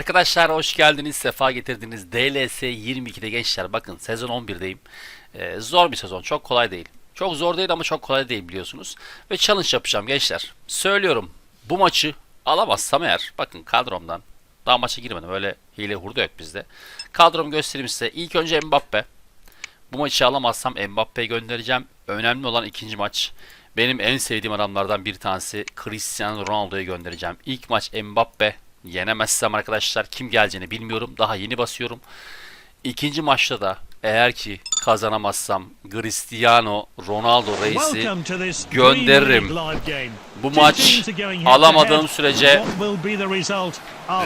Arkadaşlar hoş geldiniz, sefa getirdiniz. DLS 22'de gençler bakın sezon 11'deyim. Ee, zor bir sezon, çok kolay değil. Çok zor değil ama çok kolay değil biliyorsunuz. Ve challenge yapacağım gençler. Söylüyorum bu maçı alamazsam eğer bakın kadromdan daha maça girmedim öyle hile hurda yok bizde. Kadromu göstereyim size. İlk önce Mbappe. Bu maçı alamazsam Mbappe'yi göndereceğim. Önemli olan ikinci maç. Benim en sevdiğim adamlardan bir tanesi Cristiano Ronaldo'yu göndereceğim. İlk maç Mbappe. Yenemezsem arkadaşlar kim geleceğini bilmiyorum. Daha yeni basıyorum. İkinci maçta da eğer ki kazanamazsam Cristiano Ronaldo reisi gönderirim. Bu maç alamadığım sürece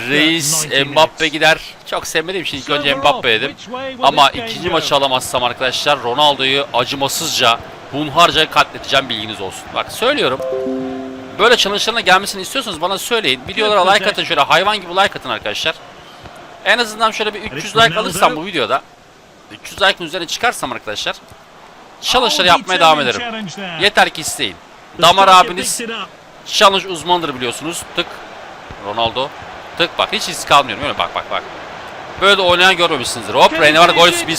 reis Mbappe gider. Çok sevmediğim için ilk önce Mbappe dedim. Ama ikinci maçı alamazsam arkadaşlar Ronaldo'yu acımasızca, hunharca katledeceğim bilginiz olsun. Bak söylüyorum. Böyle challenge'larına gelmesini istiyorsanız bana söyleyin. Videolara like atın şöyle hayvan gibi like atın arkadaşlar. En azından şöyle bir 300 like alırsam bu videoda 300 like'ın üzerine çıkarsam arkadaşlar challenge'ları yapmaya devam ederim. Yeter ki isteyin. Damar abiniz challenge uzmanıdır biliyorsunuz. Tık. Ronaldo. Tık bak hiç risk almıyorum. Öyle bak bak bak. Böyle de oynayan görmemişsinizdir. Hop Rene var gol 1-0.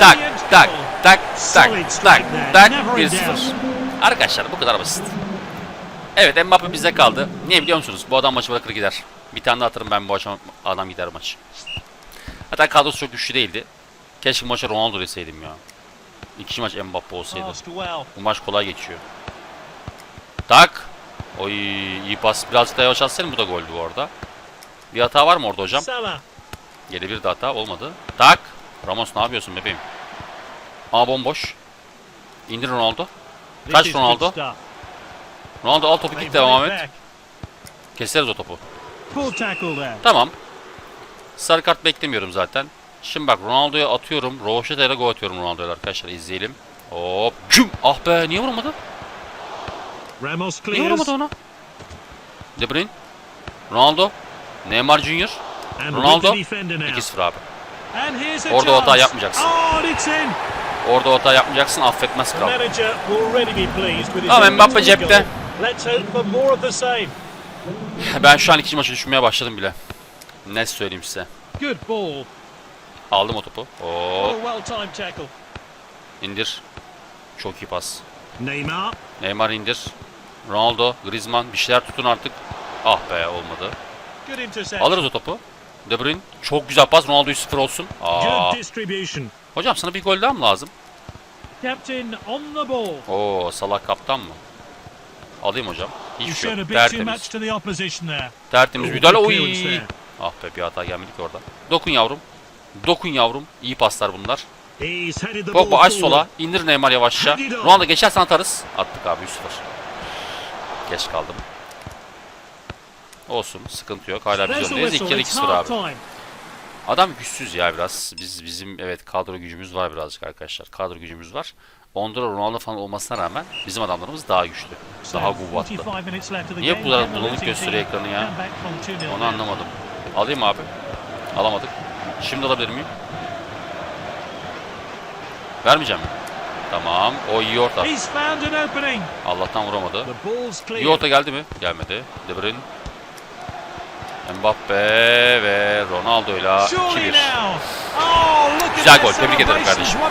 Tak tak tak tak tak tak 1-0. Arkadaşlar bu kadar basit. Evet Mbappe bize kaldı. Niye biliyor musunuz? Bu adam maçı bırakır gider. Bir tane daha atarım ben bu akşam adam gider maç. Hatta kadrosu çok güçlü değildi. Keşke maça Ronaldo deseydim ya. İkinci maç Mbappe olsaydı. Bu maç kolay geçiyor. Tak. Oy iyi pas. Birazcık daha yavaş atsaydım bu da goldü bu arada. Bir hata var mı orada hocam? Geri bir de hata olmadı. Tak. Ramos ne yapıyorsun bebeğim? Aa bomboş. İndir Ronaldo. Kaç Ronaldo? Ronaldo al topu git devam et. Keseriz o topu. Tamam. Sarı kart beklemiyorum zaten. Şimdi bak Ronaldo'ya atıyorum. Rovaşeta'ya da gol atıyorum Ronaldo'ya arkadaşlar izleyelim. Hop. Cüm. Ah be niye vuramadı? Ramos Niye clears. vuramadı ona? De Bruyne. Ronaldo. Neymar Junior. Ronaldo. with the defender now. 2-0 abi. Orada hata yapmayacaksın. Oh. Orada hata yapmayacaksın affetmez kral. Tamam, Mbappe cepte. Ben şu an ikinci maçı düşünmeye başladım bile. Ne söyleyeyim size. Aldım o topu. Oh, timed tackle. indir. Çok iyi pas. Neymar. Neymar indir. Ronaldo, Griezmann bir şeyler tutun artık. Ah be olmadı. Alırız o topu. De Bruyne çok güzel pas. Ronaldo 3-0 olsun. Aa. Hocam sana bir gol daha mı lazım? Captain on the ball. Oo salak kaptan mı? Alayım hocam. Hiçbir şey yok. Tertemiz. Tertemiz müdahale. Oy. Ah be bir hata gelmedi ki orada. Dokun yavrum. Dokun yavrum. İyi paslar bunlar. Pogba aç sola. indir Neymar yavaşça. Ronaldo geçersen atarız. Attık abi 3-0. Geç kaldım. Olsun. Sıkıntı yok. Hala biz öndeyiz. İlk whistle. yarı It's 2-0 half abi. Adam güçsüz ya biraz. Biz bizim evet kadro gücümüz var birazcık arkadaşlar. Kadro gücümüz var. Onda da Ronaldo falan olmasına rağmen bizim adamlarımız daha güçlü. Daha kuvvetli. 45 minutes left of the Niye bu kadar bulanık gösteriyor ekranı ya? come back from 2-0 Onu anlamadım. Alayım abi. Alamadık. Şimdi alabilir miyim? Vermeyeceğim mi? Tamam. O iyi orta. Allah'tan vuramadı. İyi orta geldi mi? Gelmedi. De Bruyne. Mbappe ve Ronaldo'yla Surely 2-1. now. Oh, look at Güzel gol, tebrik ederim kardeşim. Goal.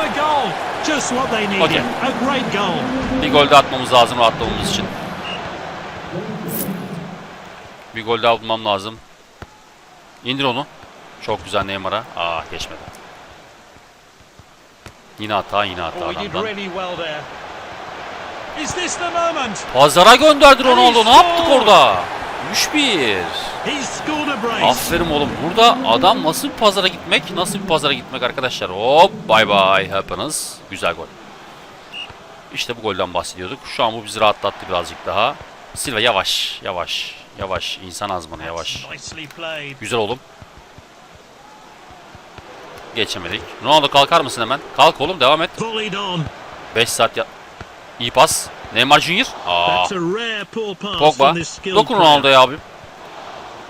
Bir gol daha atmamız lazım rahatlamamız için. Bir gol daha bulmam lazım. İndir onu. Çok güzel Neymar'a. Aa geçmedi. Yine hata yine hata adamdan. Pazara gönderdi Ronaldo. Ne yaptık orada? 3-1. He's scored a brace. Aferin oğlum. Burada adam nasıl bir pazara gitmek? Nasıl bir pazara gitmek arkadaşlar? Hop bye bye hepiniz. Güzel gol. İşte bu golden bahsediyorduk. Şu an bu bizi rahatlattı birazcık daha. Silva yavaş, yavaş, yavaş. İnsan azmanı yavaş. Güzel oğlum. Geçemedik. Ronaldo kalkar mısın hemen? Kalk oğlum devam et. Volleyed on. 5 saat ya... İyi pas. Neymar Junior. Aa. Pogba. Dokun. Ronaldo'ya abim.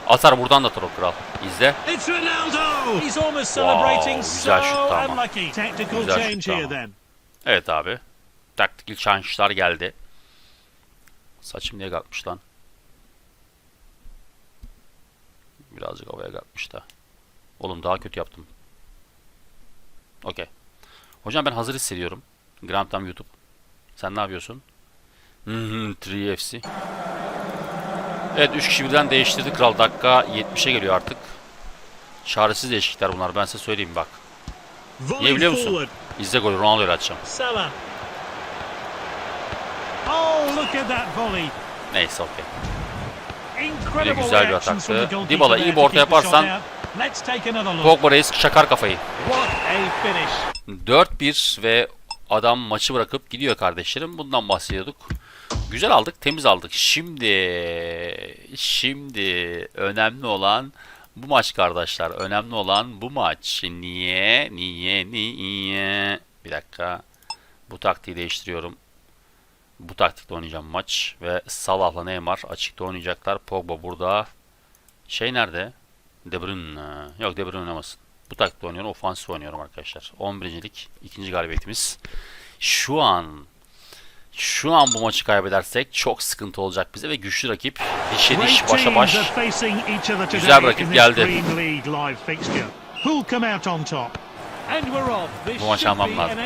Atar buradan da o kral. İzle. Wow, güzel unlucky. Tactical Güzel ama. then. Evet abi. Taktikli change'lar geldi. Saçım niye kalkmış lan? Birazcık havaya kalkmış da. Oğlum daha kötü yaptım. Okey. Hocam ben hazır hissediyorum. Grand Tam YouTube. Sen ne yapıyorsun? Hı hı 3FC. Evet 3 kişi birden değiştirdi kral. Dakika 70'e geliyor artık. Çaresiz değişiklikler bunlar. Ben size söyleyeyim bak. Volley Yiyebiliyor musun? İzle golü Ronaldo'yu atacağım. Oh. Neyse okey. Incredible güzel bir ataktı. Dybala iyi bir orta yaparsan-. Pogba reis şakar kafayı. What a finish. 4-1 ve adam maçı bırakıp gidiyor kardeşlerim. Bundan bahsediyorduk. Güzel aldık, temiz aldık. Şimdi şimdi önemli olan bu maç kardeşler. Önemli olan bu maç. Niye? Niye? Niye? Bir dakika. Bu taktiği değiştiriyorum. Bu taktikle oynayacağım maç ve Salah'la Neymar açıkta oynayacaklar. Pogba burada. Şey nerede? De Bruyne. Yok De Bruyne oynamasın. Bu taktikte oynuyorum. Ofansif oynuyorum arkadaşlar. 11. lig ikinci galibiyetimiz. Şu an şu an bu maçı kaybedersek çok sıkıntı olacak bize ve güçlü rakip dişe diş başa baş. Güzel bir rakip geldi. Bu maçı should almam lazım.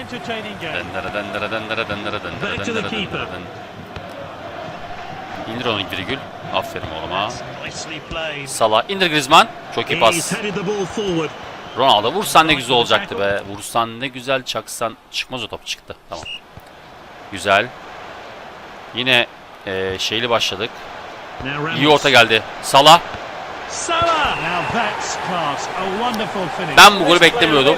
İndir onu virgül. Aferin oğluma. Salah indir Griezmann. Çok iyi pas. Ronaldo vursan ne güzel olacaktı be. Vursan ne güzel çaksan. Çıkmaz o top çıktı. Tamam. Güzel. Yine eee, şeyli başladık. İyi orta geldi. Salah. Ben bu golü beklemiyordum.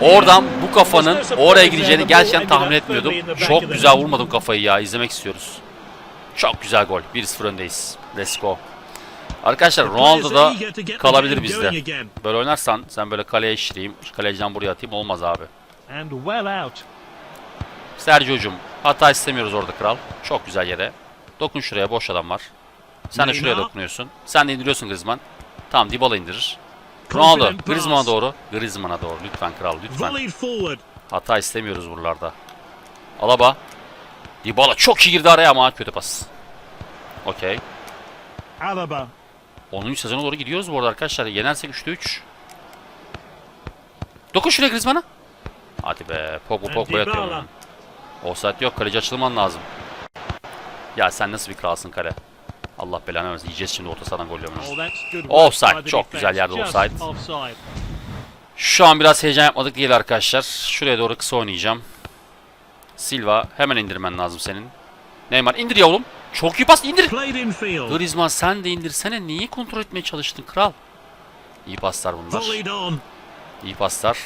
Oradan bu kafanın oraya gideceğini gerçekten tahmin etmiyordum. Çok güzel vurmadım kafayı ya. İzlemek istiyoruz. Çok güzel gol. 1-0 öndeyiz. Let's go. Arkadaşlar Ronaldo da kalabilir bizde. Böyle oynarsan sen böyle kaleye şireyim, kaleciden buraya atayım olmaz abi. And well out. Sergio'cum hata istemiyoruz orada kral. Çok güzel yere. Dokun şuraya boş adam var. Sen de şuraya dokunuyorsun. Sen de indiriyorsun Griezmann. Tamam Dybala indirir. Ronaldo. Griezmann'a doğru. Griezmann'a doğru lütfen kral lütfen. Hata istemiyoruz buralarda. Alaba. Dybala çok iyi girdi araya ama kötü pas. Okey. Alaba. 10. sezona doğru gidiyoruz bu arada arkadaşlar. Yenersek 3'te 3. Dokun şuraya Griezmann'a. Hadi be. Pogba And Pogba Dybala. atıyorum. Offside yok. Kaleci açılman lazım. Ya sen nasıl bir kralsın kale? Allah belanı versin. Yiyeceğiz şimdi orta sahadan gol work Offside, çok güzel yerde offside. Şu an biraz heyecan yapmadık değil arkadaşlar. Şuraya doğru kısa oynayacağım. Silva hemen indirmen lazım senin. Neymar indir yavrum. Çok iyi pas indir. Griezmann sen de indirsene. Niye kontrol etmeye çalıştın kral? İyi paslar bunlar. İyi paslar.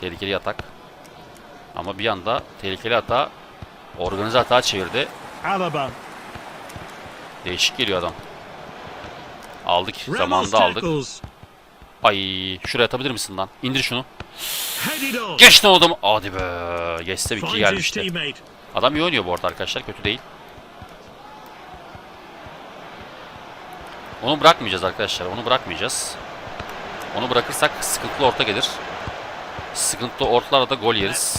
Tehlikeli atak. Ama bir anda tehlikeli hata organize hata çevirdi. Alaba. Değişik geliyor adam. Aldık. Ramos Zamanında aldık. tackles. Ay şuraya atabilir misin lan? İndir şunu. Geç lan adamı. Hadi be. Geçse bir iki gelmişti. Adam iyi oynuyor bu arada arkadaşlar. Kötü değil. Onu bırakmayacağız arkadaşlar. Onu bırakmayacağız. Onu bırakırsak sıkıntılı orta gelir. Sıkıntılı ortalarda da gol yeriz.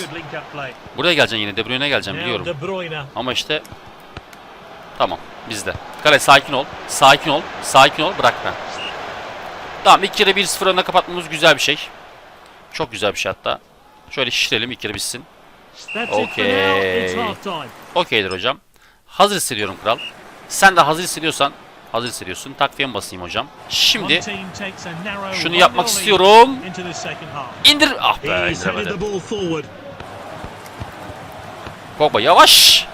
Buraya geleceksin yine. De Bruyne'e geleceğim biliyorum. Ama işte tamam bizde. Kale sakin ol. Sakin ol. Sakin ol. Bırak ben. Tamam ilk kere 1-0 önüne kapatmamız güzel bir şey. Çok güzel bir şey hatta. Şöyle şişirelim ilk kere bitsin. Time. Okeydir hocam. Hazır hissediyorum kral. Sen de hazır hissediyorsan hazır hissediyorsun. Takviye mi basayım hocam? Şimdi şunu yapmak istiyorum. İndir. Ah be indiremedim. Pogba yavaş.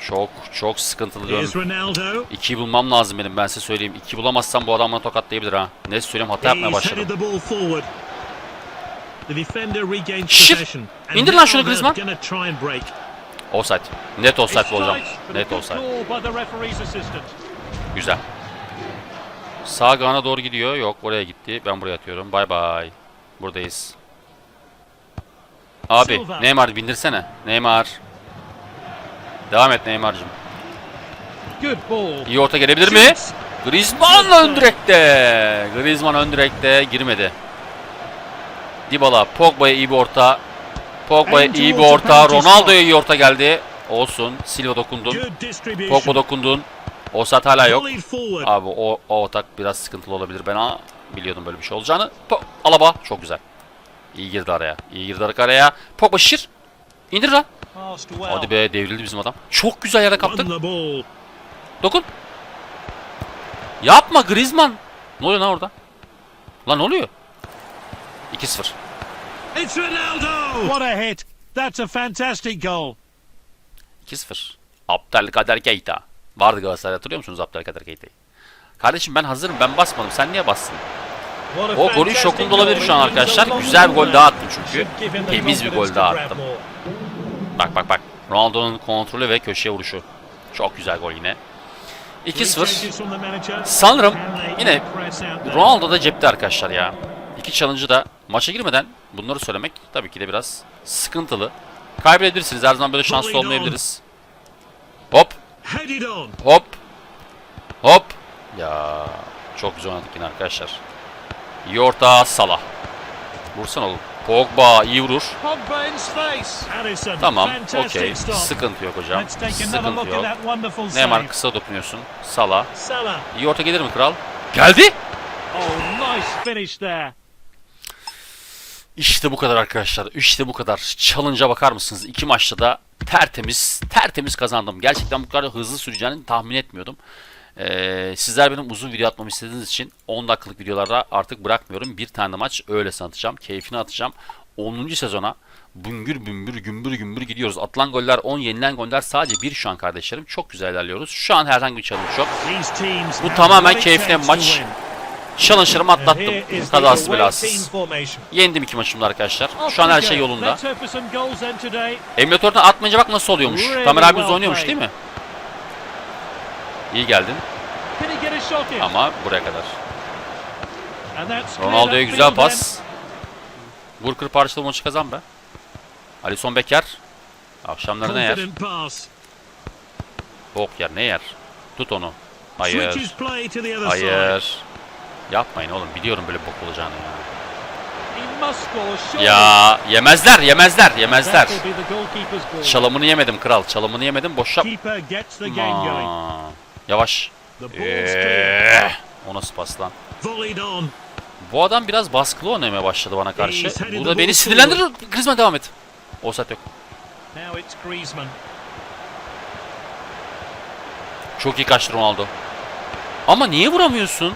Çok çok sıkıntılı diyorum. İkiyi bulmam lazım benim ben size söyleyeyim. İki bulamazsam bu adam bana tokatlayabilir ha. Ne söyleyeyim hata yapmaya başladım. And İndir lan şunu Griezmann. Offside. Net offside bu hocam. Net offside. Güzel. Sağ Gana doğru gidiyor. Yok oraya gitti. Ben buraya atıyorum. Bay bay. Buradayız. Abi. Neymar bindirsene. Neymar. Devam et Neymar'cığım. İyi orta gelebilir mi? Griezmann ön direkte. Griezmann ön direkte girmedi. Dybala, Pogba'ya iyi bir orta. Pogba'ya And iyi bir orta. Ronaldo'ya iyi orta geldi. Olsun. Silva dokundun. Pogba dokundun. O saat hala yok. Abi o, o atak biraz sıkıntılı olabilir. Ben ha, biliyordum böyle bir şey olacağını. Po Alaba çok güzel. İyi girdi araya. İyi girdi araya. Pogba şişir. İndir lan. Hadi be devrildi bizim adam. Çok güzel yere kaptık. Dokun. Yapma Griezmann. Ne oluyor lan orada? Lan ne oluyor? 2-0. It's Ronaldo. What a hit. That's a fantastic goal. 2-0. Abdelkader Keita. Vardı Galatasaray'da hatırlıyor musunuz Abdelkader Keita'yı? Kardeşim ben hazırım ben basmadım. Sen niye bastın? O golün şokunda olabilir şu an arkadaşlar. Güzel bir gol daha attım çünkü. Temiz bir gol daha attım. Bak bak bak. Ronaldo'nun kontrolü ve köşeye vuruşu. Çok güzel gol yine. 2-0. Changes from the manager. Sanırım yine? Ronaldo da cepte arkadaşlar ya. İki challenge'ı da maça girmeden bunları söylemek tabii ki de biraz sıkıntılı. Kaybedebilirsiniz. Her zaman böyle şanslı olmayabiliriz. Hop hop hop. Ya çok güzel oynadık yine arkadaşlar. İyi orta Salah. Vursana oğlum. Pogba iyi vurur. Tamam okey. Sıkıntı yok hocam. Sıkıntı yok. Neymar kısa dokunuyorsun. Salah. İyi orta gelir mi kral? Geldi. Oh, nice finish there. İşte bu kadar arkadaşlar. İşte bu kadar. Challenge'a bakar mısınız? İki maçta da tertemiz, tertemiz kazandım. Gerçekten bu kadar hızlı süreceğini tahmin etmiyordum. Ee, sizler benim uzun video atmamı istediğiniz için 10 dakikalık videolarda artık bırakmıyorum. Bir tane maç öylesine atacağım. Keyfini atacağım. 10. sezona büngür bümbür gümbür gümbür gidiyoruz. Atılan goller 10, yenilen goller sadece bir şu an kardeşlerim. Çok güzel ilerliyoruz. Şu an herhangi bir challenge yok. Bu tamamen keyifli maç. And atlattım. away belasız. Yendim iki maçımda arkadaşlar. Şu an her şey yolunda. Emülatörden atmayınca bak nasıl oluyormuş. Tamer abimiz oynuyormuş değil mi? İyi geldin ama buraya kadar. Ronaldo'ya güzel pas. Vur kır parçalı maçı kazan be. Alisson Becker. Akşamları ne yer? Bok yer ne yer? Tut onu. Hayır. Hayır. Yapmayın oğlum biliyorum böyle bok olacağını ya. Ya yemezler yemezler yemezler. Çalımını yemedim kral. Çalımını yemedim. Boş yap. Aa, Yavaş. Eee. O nasıl pas lan? Bu adam biraz baskılı oynamaya başladı bana karşı. Bu da beni sinirlendirir. Griezmann devam et. Offside yok. Çok iyi kaçtı Ronaldo. Ama niye vuramıyorsun?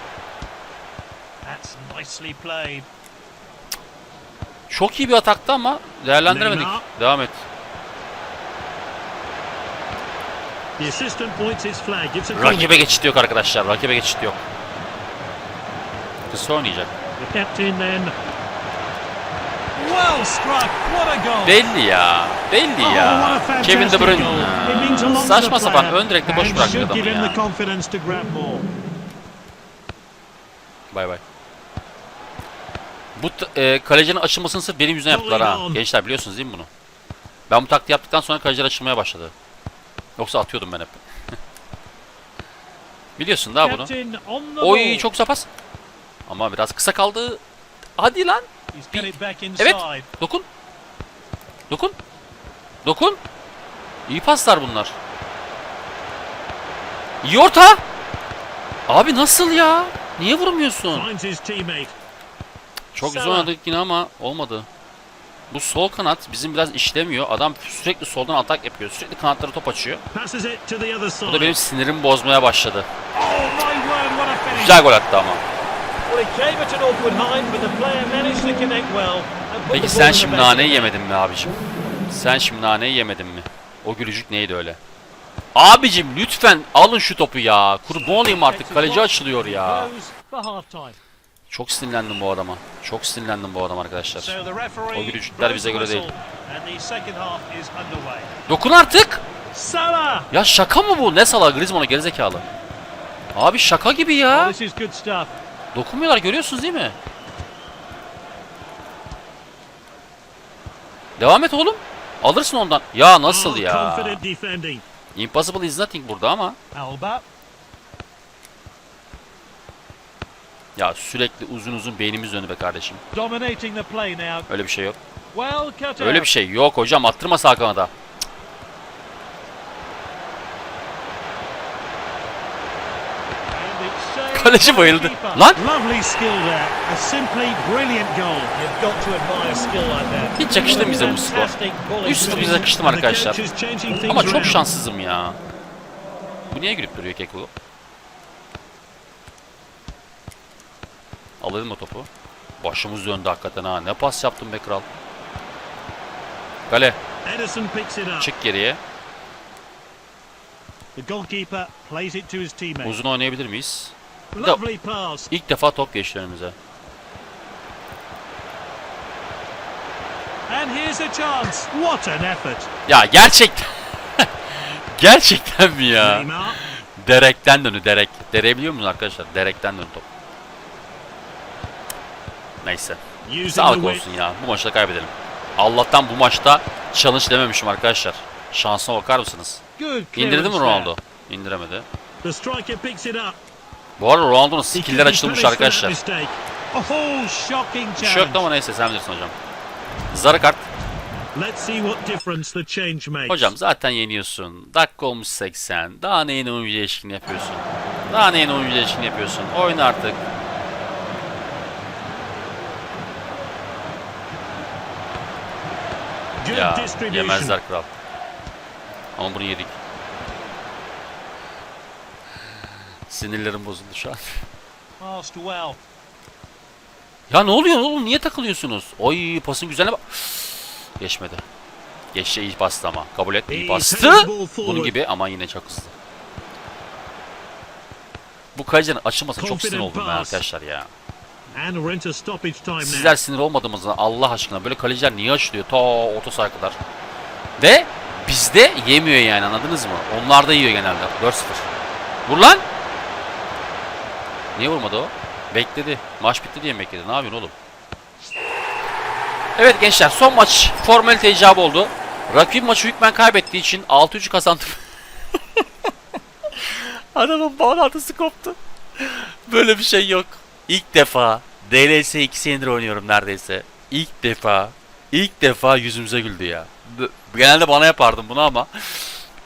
Nicely played. Çok iyi bir ataktı ama değerlendiremedik. Neymar. Devam et. The assistant points his flag. It's a corner. Rakibe geçit yok arkadaşlar. Rakibe geçit yok. Kısa oynayacak. The captain then. Well struck. What a goal. Belli ya. Belli Oh, ya. fantastic Kevin De Bruyne. Saçma sapan ön direkte boş bıraktı adamı ya. Bay bay. Bu e, kalecinin açılmasını sırf benim yüzümden yaptılar ha. Gençler biliyorsunuz değil mi bunu? Ben bu taktiği yaptıktan sonra kaleciler açılmaya başladı. Yoksa atıyordum ben hep. Biliyorsun daha bunu. Oy çok güzel pas. Ama biraz kısa kaldı. Hadi lan. Evet. Dokun. Dokun. Dokun. İyi paslar bunlar. İyi orta. Abi nasıl ya? Niye vurmuyorsun? Çok güzel oynadık yine ama olmadı. Bu sol kanat bizim biraz işlemiyor. Adam sürekli soldan atak yapıyor. Sürekli kanatlara top açıyor. Bu da benim sinirimi bozmaya başladı. Oh. Güzel gol attı ama. Peki sen şimdi naneyi yemedin mi abicim? Sen şimdi naneyi yemedin mi? O gülücük neydi öyle? Abicim lütfen alın şu topu ya. Kurban olayım artık. Kaleci açılıyor ya. Çok sinirlendim bu adama. Çok sinirlendim bu adam arkadaşlar. O gülücükler bize göre değil. Dokun artık. Salah! Ya şaka mı bu? Ne sala Griezmann'a gerizekalı. Abi şaka gibi ya. Dokunmuyorlar görüyorsunuz değil mi? Devam et oğlum. Alırsın ondan. Ya nasıl Oh, ya? Impossible is nothing burada ama. Ya sürekli uzun uzun beynimiz dönü be kardeşim. Öyle bir şey yok. Öyle bir şey yok hocam. Attırma sağ kanada. Kaleci bayıldı. Lan hiç yakıştı mı bize bu skor? Fantastic volley. Üst bize yakıştı mı arkadaşlar? Ama çok şanssızım ya. Bu niye gülüp duruyor Keko? Alalım mı topu? Başımız döndü hakikaten ha. Ne pas yaptın be kral. Kale çık geriye. Uzun oynayabilir miyiz? Pass. İlk defa top geçti önümüze. Ya gerçekten. gerçekten mi ya? Derekten dönü derek. Dereyi biliyor musunuz arkadaşlar? Derekten dönü top. Neyse. Sağlık olsun ya. Bu maçta kaybedelim. Allah'tan bu maçta challenge dememişim arkadaşlar. Şansına bakar mısınız? İndirdi mi Ronaldo? İndiremedi. Bu arada Ronaldo'nun be açılmış arkadaşlar. Bir şey challenge. ama neyse sen bilirsin hocam. Sarı kart. Hocam zaten yeniyorsun. Dakika olmuş 80. Daha neyine oyuncu değişikliğini yapıyorsun? Daha neyine oyuncu değişikliğini yapıyorsun? Oyna artık. Ya yemezler kral. Ama bunu yedik. Sinirlerim bozuldu şu an. Ya ne oluyor oğlum? Niye takılıyorsunuz? Oy pasın güzeline bak. Geçmedi. Geçti iyi bastı ama. Kabul et iyi bastı. Bunun gibi ama yine çok hızlı. Bu kalecinin açılmasına çok sinir oldum ben arkadaşlar ya. Sizler sinir olmadığımızda Allah aşkına böyle kaleciler niye açılıyor ta orta kadar. Ve bizde yemiyor yani anladınız mı? Onlar da yiyor genelde. 4-0. Vur lan! Niye vurmadı o? Bekledi. Maç bitti diye mi bekledi? Ne yapıyorsun oğlum? Evet gençler son maç formalite icabı oldu. Rakip maçı hükmen kaybettiği için 6-3 kazandım. Adamın bağlantısı koptu. Böyle bir şey yok. İlk defa DLS 2 senedir oynuyorum neredeyse. İlk defa, ilk defa yüzümüze güldü ya. Genelde bana yapardım bunu ama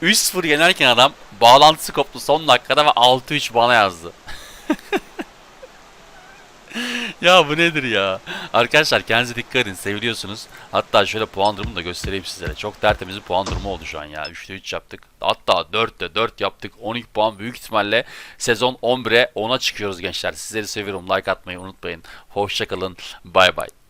3-0 yenerken adam bağlantısı koptu son dakikada ve 6-3 bana yazdı. ya bu nedir ya? Arkadaşlar kendinize dikkat edin seviliyorsunuz. Hatta şöyle puan durumunu da göstereyim sizlere. Çok tertemiz bir puan durumu oldu şu an ya. 3'te 3 yaptık. Hatta 4'te 4 yaptık. 12 puan büyük ihtimalle sezon 11'e 10'a çıkıyoruz gençler. Sizleri seviyorum. Like atmayı unutmayın. Hoşçakalın. Bay bay.